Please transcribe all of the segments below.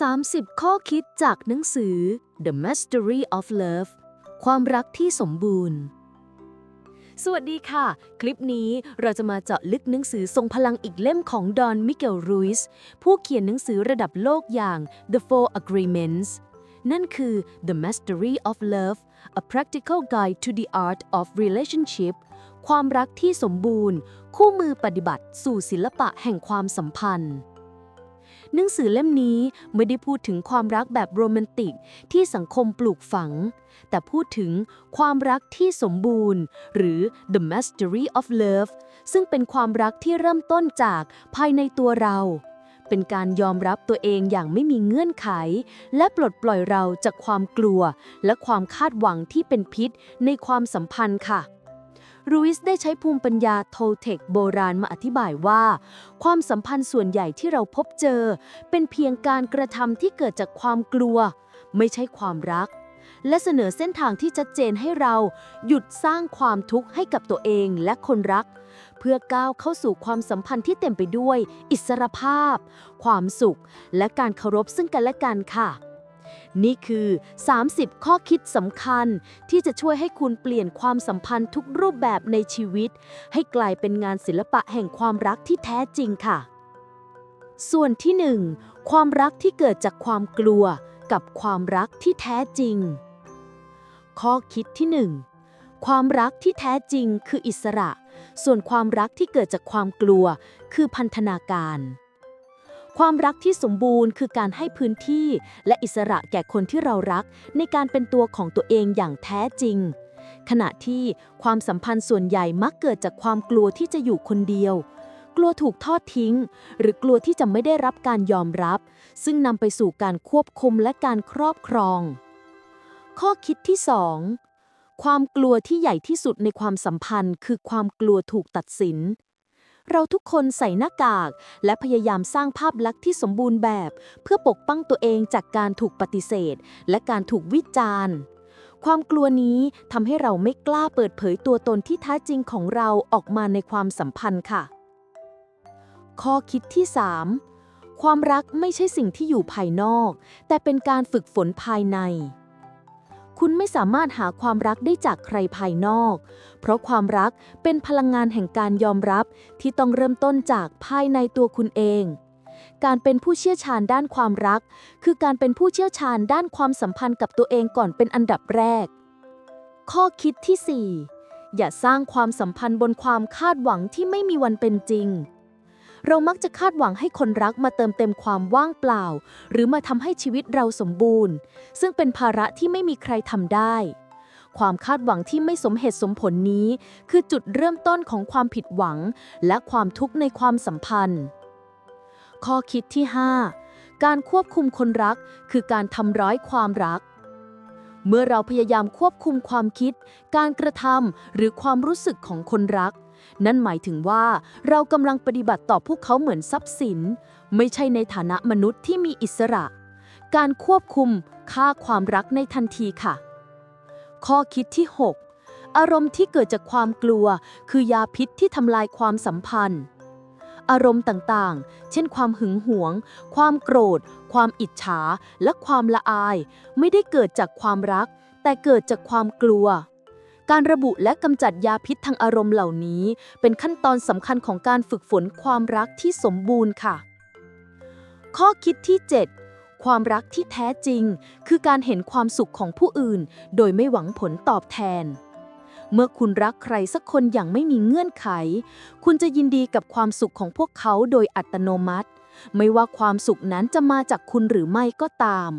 30 ข้อคิดจากหนังสือ The Mastery of Love ความรักที่สมบูรณ์ สวัสดีค่ะ คลิปนี้เราจะมาเจาะลึกหนังสือทรงพลังอีกเล่มของดอนมิเกลรูสผู้เขียนหนังสือระดับโลกอย่าง The Four Agreements นั่นคือ The Mastery of Love A Practical Guide to the Art of Relationship ความรักที่สมบูรณ์ คู่มือปฏิบัติสู่ศิลปะแห่งความสัมพันธ์ หนังสือเล่มนี้ไม่ได้พูดถึงความรักแบบโรแมนติกที่สังคมปลูกฝัง แต่พูดถึงความรักที่สมบูรณ์ หรือ the mastery of love ซึ่งเป็นความรักที่เริ่มต้นจากภายในตัวเรา เป็นการยอมรับตัวเองอย่างไม่มีเงื่อนไข และปลดปล่อยเราจากความกลัว และความคาดหวังที่เป็นพิษในความสัมพันธ์ค่ะ รูอิสได้ใช้ภูมิปัญญาโทเทคโบราณมาอธิบายว่า ความสัมพันธ์ส่วนใหญ่ที่เราพบเจอ เป็นเพียงการกระทำที่เกิดจากความกลัว ไม่ใช่ความรัก และเสนอเส้นทางที่ชัดเจนให้เรา หยุดสร้างความทุกข์ให้กับตัวเองและคนรัก เพื่อก้าวเข้าสู่ความสัมพันธ์ที่เต็มไปด้วย อิสรภาพ ความสุข และการเคารพซึ่งกันและกันค่ะ นี่คือ 30 ข้อคิดสำคัญ ที่จะช่วยให้คุณเปลี่ยนความสัมพันธ์ทุกรูปแบบในชีวิต ให้กลายเป็นงานศิลปะแห่งความรักที่แท้จริงค่ะ ส่วนที่ 1 ความรักที่เกิดจากความกลัว กับความรักที่แท้จริง ข้อคิดที่ 1 ความรักที่แท้จริงคืออิสระ ส่วนความรักที่เกิดจากความกลัว คือพันธนาการ ความรักที่สมบูรณ์คือการให้พื้นที่ และอิสระแก่คนที่เรารัก ในการเป็นตัวของตัวเองอย่างแท้จริง ขณะที่ความสัมพันธ์ส่วนใหญ่มักเกิดจากความกลัวที่จะอยู่คนเดียว กลัวถูกทอดทิ้ง หรือกลัวที่จะไม่ได้รับการยอมรับ ซึ่งนำไปสู่การควบคุมและการครอบครอง ข้อคิดที่ 2 ความกลัวที่ใหญ่ที่สุดในความสัมพันธ์ คือความกลัวถูกตัดสิน เราทุกคนใส่หน้ากาก และพยายามสร้างภาพลักษณ์ที่สมบูรณ์แบบ เพื่อปกป้องตัวเองจากการถูกปฏิเสธ และการถูกวิจารณ์ ความกลัวนี้ทำให้เราไม่กล้าเปิดเผยตัวตนที่แท้จริงของเราออกมาในความสัมพันธ์ค่ะ ข้อคิดที่ 3 ความรักไม่ใช่สิ่งที่อยู่ภายนอก แต่เป็นการฝึกฝนภายใน คุณไม่สามารถหาความรักได้จากใครภายนอก เพราะความรักเป็นพลังงานแห่งการยอมรับที่ต้องเริ่มต้นจากภายในตัวคุณเอง การเป็นผู้เชี่ยวชาญด้านความรัก คือการเป็นผู้เชี่ยวชาญด้านความสัมพันธ์กับตัวเองก่อนเป็นอันดับแรก ข้อคิดที่ 4 อย่าสร้างความสัมพันธ์บนความคาดหวังที่ไม่มีวันเป็นจริง เรามักจะคาดหวังให้คนรักมาเติมเต็มความว่างเปล่า หรือมาทำให้ชีวิตเราสมบูรณ์ ซึ่งเป็นภาระที่ไม่มีใครทำได้ ความคาดหวังที่ไม่สมเหตุสมผลนี้ คือจุดเริ่มต้นของความผิดหวัง และความทุกข์ในความสัมพันธ์ ข้อคิดที่ 5 การควบคุมคนรัก คือการทำร้ายความรักเมื่อเราพยายามควบคุมความคิด การกระทำหรือความรู้สึกของคนรัก นั่นหมายถึงว่าเรากำลังปฏิบัติต่อพวกเขาเหมือนทรัพย์สิน ไม่ใช่ในฐานะมนุษย์ที่มีอิสระ การควบคุมค่าความรักในทันทีค่ะ ข้อคิดที่ 6 อารมณ์ที่เกิดจากความกลัว คือยาพิษที่ทำลายความสัมพันธ์ อารมณ์ต่างๆ เช่น ความหึงหวง ความโกรธ ความอิจฉา และความละอาย ไม่ได้เกิดจากความรัก แต่เกิดจากความกลัว การระบุและกำจัดยาพิษทางอารมณ์เหล่านี้ เป็นขั้นตอนสำคัญของการฝึกฝนความรักที่สมบูรณ์ค่ะ ข้อคิดที่ 7 ความรักที่แท้จริง คือการเห็นความสุขของผู้อื่น โดยไม่หวังผลตอบแทน เมื่อคุณรักใครสักคนอย่างไม่มีเงื่อนไข คุณจะยินดีกับความสุขของพวกเขาโดยอัตโนมัติ ไม่ว่าความสุขนั้นจะมาจากคุณหรือไม่ก็ตาม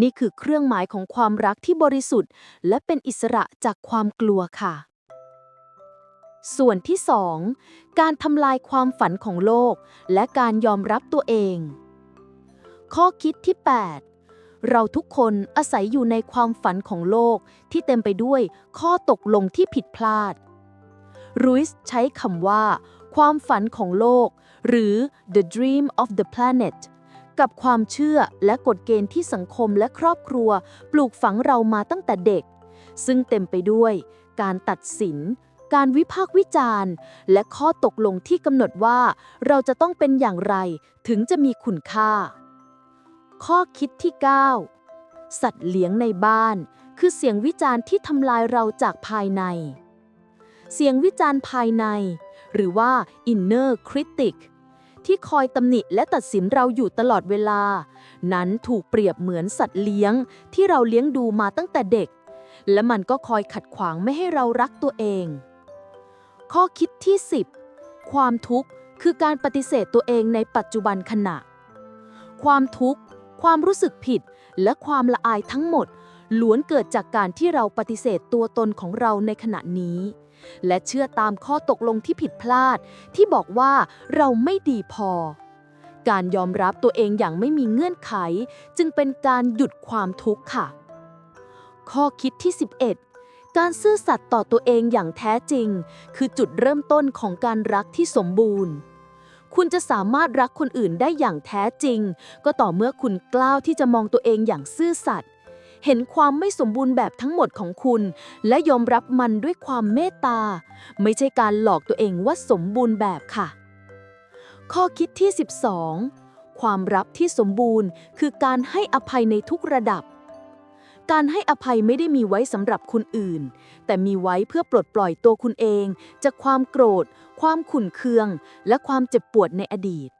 นี่คือเครื่องหมายของความรักที่บริสุทธิ์ และเป็นอิสระจากความกลัวค่ะ ส่วนที่ 2 การทำลายความฝันของโลก และการยอมรับตัวเอง ข้อคิดที่ 8เราทุกคนอาศัยอยู่ในความฝันของโลกที่เต็มไปด้วยข้อตกลงที่ผิดพลาดรุยส์ใช้คำว่า ความฝันของโลก หรือ the dream of the planet กับความเชื่อและกฎเกณฑ์ที่สังคมและครอบครัว ปลูกฝังเรามาตั้งแต่เด็ก ซึ่งเต็มไปด้วย การตัดสิน การวิพากษ์วิจารณ์ และข้อตกลงที่กำหนดว่า เราจะต้องเป็นอย่างไรถึงจะมีคุณค่า ข้อคิดที่ 9 สัตว์เลี้ยงในบ้าน คือเสียงวิจารณ์ที่ทำลายเราจากภายใน เสียงวิจารณ์ภายใน หรือว่า inner critic ที่คอยตำหนิและตัดสินเราอยู่ตลอดเวลา นั้นถูกเปรียบเหมือนสัตว์เลี้ยง ที่เราเลี้ยงดูมาตั้งแต่เด็ก และมันก็คอยขัดขวางไม่ให้เรารักตัวเอง ข้อคิดที่ 10 ความทุกข์คือการปฏิเสธตัวเองในปัจจุบันขณะ ความทุกข์ ความรู้สึกผิด และความละอายทั้งหมดล้วนเกิดจากการที่เราปฏิเสธตัวตนของเราในขณะนี้ และเชื่อตามข้อตกลงที่ผิดพลาด ที่บอกว่าเราไม่ดีพอ การยอมรับตัวเองอย่างไม่มีเงื่อนไข จึงเป็นการหยุดความทุกข์ค่ะ ข้อคิดที่ 11 การซื่อสัตย์ต่อตัวเองอย่างแท้จริง คือจุดเริ่มต้นของการรักที่สมบูรณ์คุณจะสามารถรักคนอื่นได้อย่างแท้จริง ก็ต่อเมื่อคุณกล้าวที่จะมองตัวเองอย่างซื่อสัตย์ เห็นความไม่สมบูรณ์แบบทั้งหมดของคุณ และยอมรับมันด้วยความเมตตา ไม่ใช่การหลอกตัวเองว่าสมบูรณ์แบบค่ะ ข้อคิดที่ 12 ความรับที่สมบูรณ์ คือการให้อภัยในทุกระดับ การให้อภัยไม่ได้มีไว้สำหรับคนอื่น แต่มีไว้เพื่อปลดปล่อยตัวคุณเอง จากความโกรธ ความขุ่นเคือง และความเจ็บปวดในอดีต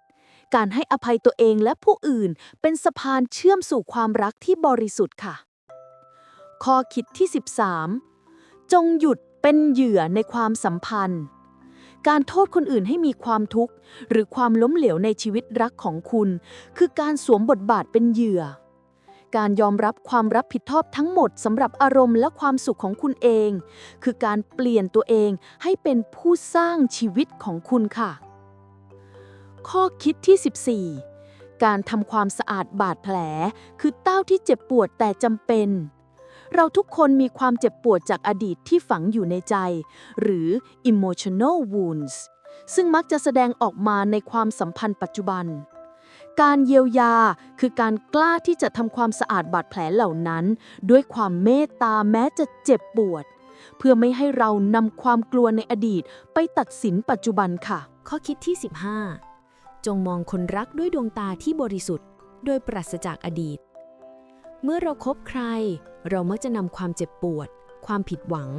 การให้อภัยตัวเองและผู้อื่นเป็นสะพานเชื่อมสู่ความรักที่บริสุทธิ์ค่ะ ข้อคิดที่ 13 จงหยุดเป็นเหยื่อในความสัมพันธ์ การโทษคนอื่นให้มีความทุกข์ หรือความล้มเหลวในชีวิตรักของคุณ คือการสวมบทบาทเป็นเหยื่อ การยอมรับความรับผิดชอบทั้งหมดสำหรับอารมณ์และความสุขของคุณเอง คือการเปลี่ยนตัวเองให้เป็นผู้สร้างชีวิตของคุณค่ะ ข้อคิดที่ 14 การทำความสะอาดบาดแผล คือเต้าที่เจ็บปวดแต่จำเป็น เราทุกคนมีความเจ็บปวดจากอดีตที่ฝังอยู่ในใจ หรือ emotional wounds ซึ่งมักจะแสดงออกมาในความสัมพันธ์ปัจจุบัน การเยียวยาคือการกล้าที่จะทำความสะอาดบาดแผลเหล่านั้น ด้วยความเมตตาแม้จะเจ็บปวด เพื่อไม่ให้เรานำความกลัวในอดีตไปตัดสินปัจจุบันค่ะ ข้อคิดที่ 15 จงมองคนรักด้วยดวงตาที่บริสุทธิ์ โดยปราศจากอดีต เมื่อเราครบใคร เรามักจะนำความเจ็บปวด ความผิดหวัง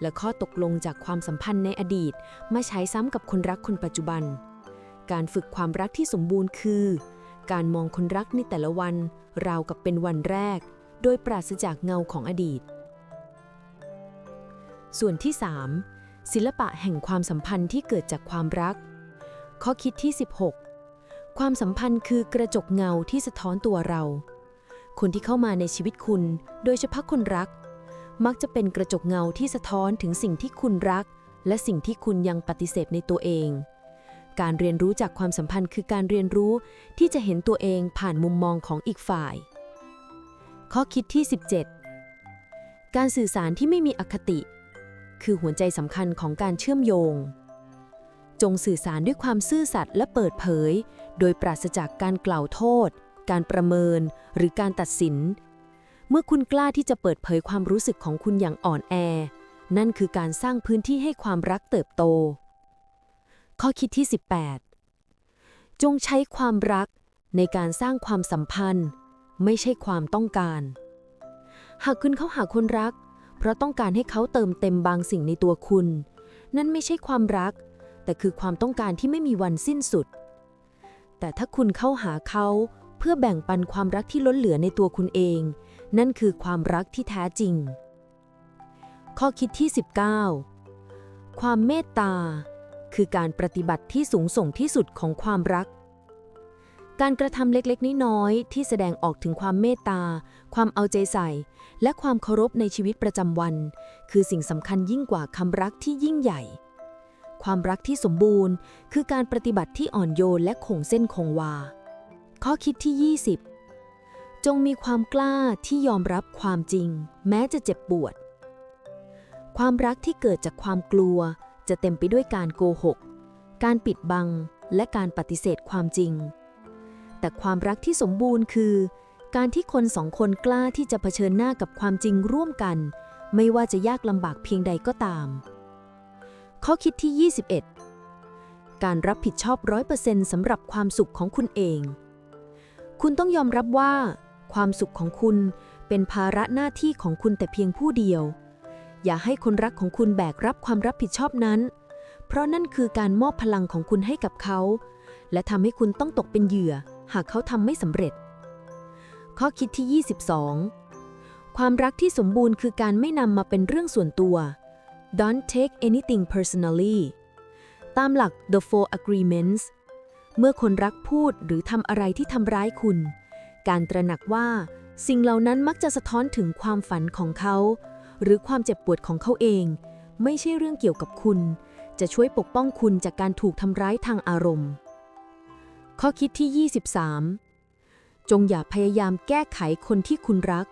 และข้อตกลงจากความสัมพันธ์ในอดีต มาใช้ซ้ำกับคนรักคนปัจจุบัน การฝึกความรักที่สมบูรณ์คือ การมองคนรักในแต่ละวัน ราวกับเป็นวันแรก โดยปราศจากเงาของอดีต ส่วนที่ 3 ศิลปะแห่งความสัมพันธ์ที่เกิดจากความรัก ข้อคิดที่ 16 ความสัมพันธ์คือกระจกเงาที่สะท้อนตัวเรา คนที่เข้ามาในชีวิตคุณ โดยเฉพาะคนรัก มักจะเป็นกระจกเงาที่สะท้อนถึงสิ่งที่คุณรัก และสิ่งที่คุณยังปฏิเสธในตัวเอง การเรียนรู้จากความสัมพันธ์คือการเรียนรู้ที่จะเห็นตัวเองผ่านมุมมองของอีกฝ่าย ข้อคิดที่ 17 การสื่อสารที่ไม่มีอคติ คือหัวใจสำคัญของการเชื่อมโยงจงสื่อสารด้วยความซื่อสัตย์และเปิดเผย โดยปราศจากการกล่าวโทษ การประเมินหรือการตัดสิน เมื่อคุณกล้าที่จะเปิดเผยความรู้สึกของคุณอย่างอ่อนแอ นั่นคือการสร้างพื้นที่ให้ความรักเติบโต ข้อคิดที่ 18 จงใช้ความรักในการสร้างความสัมพันธ์ ไม่ใช่ความต้องการ หากคุณเข้าหาคนรัก เพราะต้องการให้เขาเติมเต็มบางสิ่งในตัวคุณ นั่นไม่ใช่ความรัก แต่คือความต้องการที่ไม่มีวันสิ้นสุดแต่ถ้าคุณเข้าหาเขา เพื่อแบ่งปันความรักที่ล้นเหลือในตัวคุณเอง นั่นคือความรักที่แท้จริง ข้อคิดที่ 19 ความเมตตา คือการปฏิบัติที่สูงส่งที่สุดของความรัก การกระทำเล็กๆ น้อยๆที่แสดงออกถึงความเมตตา ความเอาใจใส่ และความเคารพในชีวิตประจำวัน คือสิ่งสำคัญยิ่งกว่าคำรักที่ยิ่งใหญ่ความรักที่สมบูรณ์ คือการปฏิบัติที่อ่อนโยนและคงเส้นคงวา ข้อคิดที่ 20 จงมีความกล้าที่ยอมรับความจริง แม้จะเจ็บปวด ความรักที่เกิดจากความกลัว จะเต็มไปด้วยการโกหก การปิดบัง และการปฏิเสธความจริง แต่ความรักที่สมบูรณ์คือ การที่คนสองคนกล้าที่จะเผชิญหน้ากับความจริงร่วมกัน ไม่ว่าจะยากลำบากเพียงใดก็ตาม ข้อคิดที่ 21การรับผิดชอบ100%สำหรับความสุขของคุณเอง คุณต้องยอมรับว่า ความสุขของคุณเป็นภาระหน้าที่ของคุณแต่เพียงผู้เดียว อย่าให้คนรักของคุณแบกรับความรับผิดชอบนั้น เพราะนั่นคือการมอบพลังของคุณให้กับเขา และทำให้คุณต้องตกเป็นเหยื่อ หากเขาทำไม่สำเร็จ ข้อคิดที่ 22 ความรักที่สมบูรณ์คือการไม่นำมาเป็นเรื่องส่วนตัว Don't take anything personally ตามหลัก The Four Agreements เมื่อคนรักพูดหรือทำอะไรที่ทำร้ายคุณ การตระหนักว่า สิ่งเหล่านั้นมักจะสะท้อนถึงความฝันของเขา หรือความเจ็บปวดของเขาเอง ไม่ใช่เรื่องเกี่ยวกับคุณ จะช่วยปกป้องคุณจากการถูกทำร้ายทางอารมณ์ ข้อคิดที่ 23 จงอย่าพยายามแก้ไขคนที่คุณรัก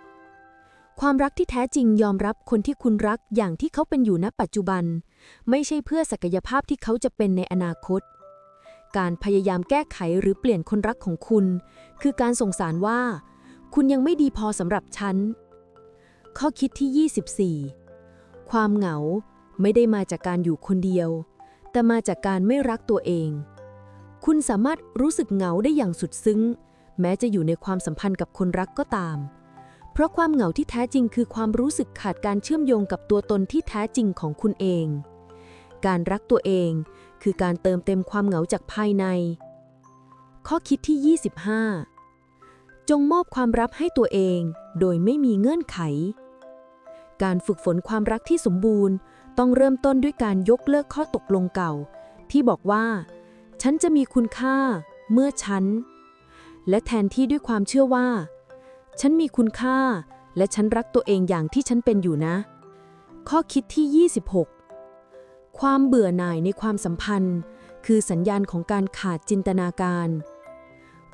ความรักที่แท้จริงยอมรับคนที่คุณรักอย่างที่เขาเป็นอยู่ณปัจจุบัน ไม่ใช่เพื่อศักยภาพที่เขาจะเป็นในอนาคต การพยายามแก้ไขหรือเปลี่ยนคนรักของคุณ คือการส่งสารว่า คุณยังไม่ดีพอสำหรับฉัน ข้อคิดที่ 24 ความเหงาไม่ได้มาจากการอยู่คนเดียว แต่มาจากการไม่รักตัวเอง คุณสามารถรู้สึกเหงาได้อย่างสุดซึ้ง แม้จะอยู่ในความสัมพันธ์กับคนรักก็ตาม เพราะความเหงาที่แท้จริงคือความรู้สึกขาดการเชื่อมโยงกับตัวตนที่แท้จริงของคุณเอง การรักตัวเอง คือการเติมเต็มความเหงาจากภายใน ข้อคิดที่ 25 จงมอบความรับให้ตัวเองโดยไม่มีเงื่อนไข การฝึกฝนความรักที่สมบูรณ์ ต้องเริ่มต้นด้วยการยกเลิกข้อตกลงเก่า ที่บอกว่า ฉันจะมีคุณค่าเมื่อฉัน และแทนที่ด้วยความเชื่อว่า ฉันมีคุณค่า และฉันรักตัวเองอย่างที่ฉันเป็นอยู่นะ ข้อคิดที่ 26 ความเบื่อหน่ายในความสัมพันธ์ คือสัญญาณของการขาดจินตนาการ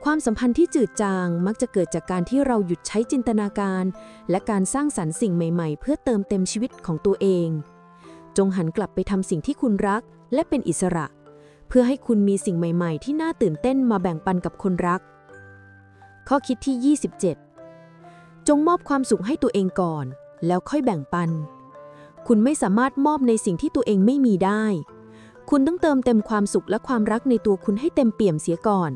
ความสัมพันธ์ที่จืดจางมักจะเกิดจากการที่เราหยุดใช้จินตนาการ และการสร้างสรรค์สิ่งใหม่ๆ เพื่อเติมเต็มชีวิตของตัวเอง จงหันกลับไปทำสิ่งที่คุณรักและเป็นอิสระ เพื่อให้คุณมีสิ่งใหม่ ๆ ที่น่าตื่นเต้นมาแบ่งปันกับคนรัก ข้อคิดที่ 27 จงมอบความสุขให้ตัวเองก่อน แล้วค่อยแบ่งปัน คุณไม่สามารถมอบในสิ่งที่ตัวเองไม่มีได้ คุณต้องเติมเต็มความสุขและความรักในตัวคุณให้เต็มเปี่ยมเสียก่อน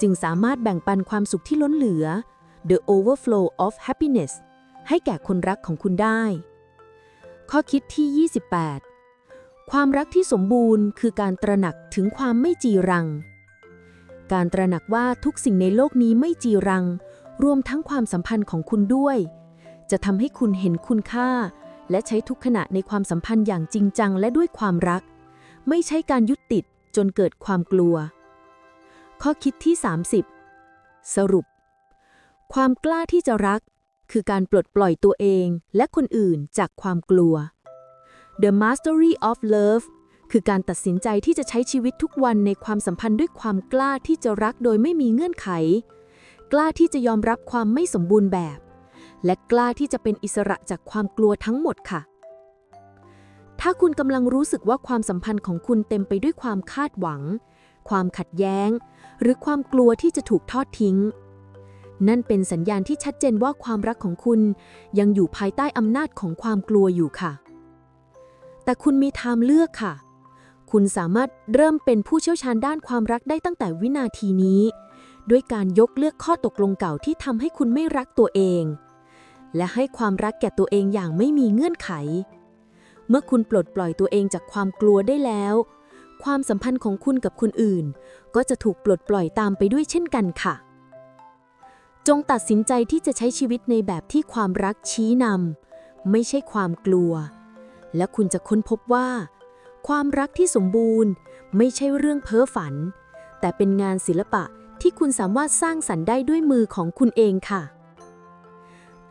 จึงสามารถแบ่งปันความสุขที่ล้นเหลือ the overflow of happiness ให้แก่คนรักของคุณได้ ข้อคิดที่ 28 ความรักที่สมบูรณ์คือการตระหนักถึงความไม่จีรัง การตระหนักว่าทุกสิ่งในโลกนี้ไม่จีรัง รวมทั้งความสัมพันธ์ของคุณด้วย จะทำให้คุณเห็นคุณค่า และใช้ทุกขณะในความสัมพันธ์อย่างจริงจังและด้วยความรัก ไม่ใช่การยึดติดจนเกิดความกลัว ข้อคิดที่ 30 สรุป ความกล้าที่จะรัก คือการปลดปล่อยตัวเองและคนอื่นจากความกลัว The Mastery of Love คือการตัดสินใจที่จะใช้ชีวิตทุกวันในความสัมพันธ์ด้วยความกล้าที่จะรักโดยไม่มีเงื่อนไข กล้าที่จะยอมรับความไม่สมบูรณ์แบบ และกล้าที่จะเป็นอิสระจากความกลัวทั้งหมดค่ะ ถ้าคุณกำลังรู้สึกว่าความสัมพันธ์ของคุณเต็มไปด้วยความคาดหวัง ความขัดแย้ง หรือความกลัวที่จะถูกทอดทิ้ง นั่นเป็นสัญญาณที่ชัดเจนว่าความรักของคุณยังอยู่ภายใต้อำนาจของความกลัวอยู่ค่ะ แต่คุณมีทางเลือกค่ะ คุณสามารถเริ่มเป็นผู้เชี่ยวชาญด้านความรักได้ตั้งแต่วินาทีนี้ ด้วยการยกเลิกข้อตกลงเก่าที่ทำให้คุณไม่รักตัวเอง และให้ความรักแก่ตัวเองอย่างไม่มีเงื่อนไข เมื่อคุณปลดปล่อยตัวเองจากความกลัวได้แล้ว ความสัมพันธ์ของคุณกับคนอื่น ก็จะถูกปลดปล่อยตามไปด้วยเช่นกันค่ะ จงตัดสินใจที่จะใช้ชีวิตในแบบที่ความรักชี้นำไม่ใช่ความกลัว และคุณจะค้นพบว่า ความรักที่สมบูรณ์ ไม่ใช่เรื่องเพ้อฝัน แต่เป็นงานศิลปะที่คุณสามารถสร้างสรรค์ได้ด้วยมือของคุณเองค่ะ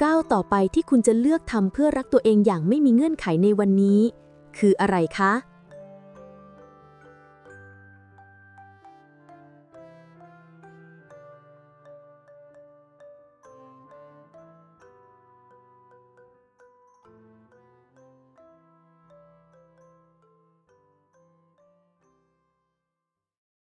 ก้าวต่อไปที่คุณจะเลือกทำเพื่อรักตัวเองอย่างไม่มีเงื่อนไขในวันนี้ คืออะไรคะ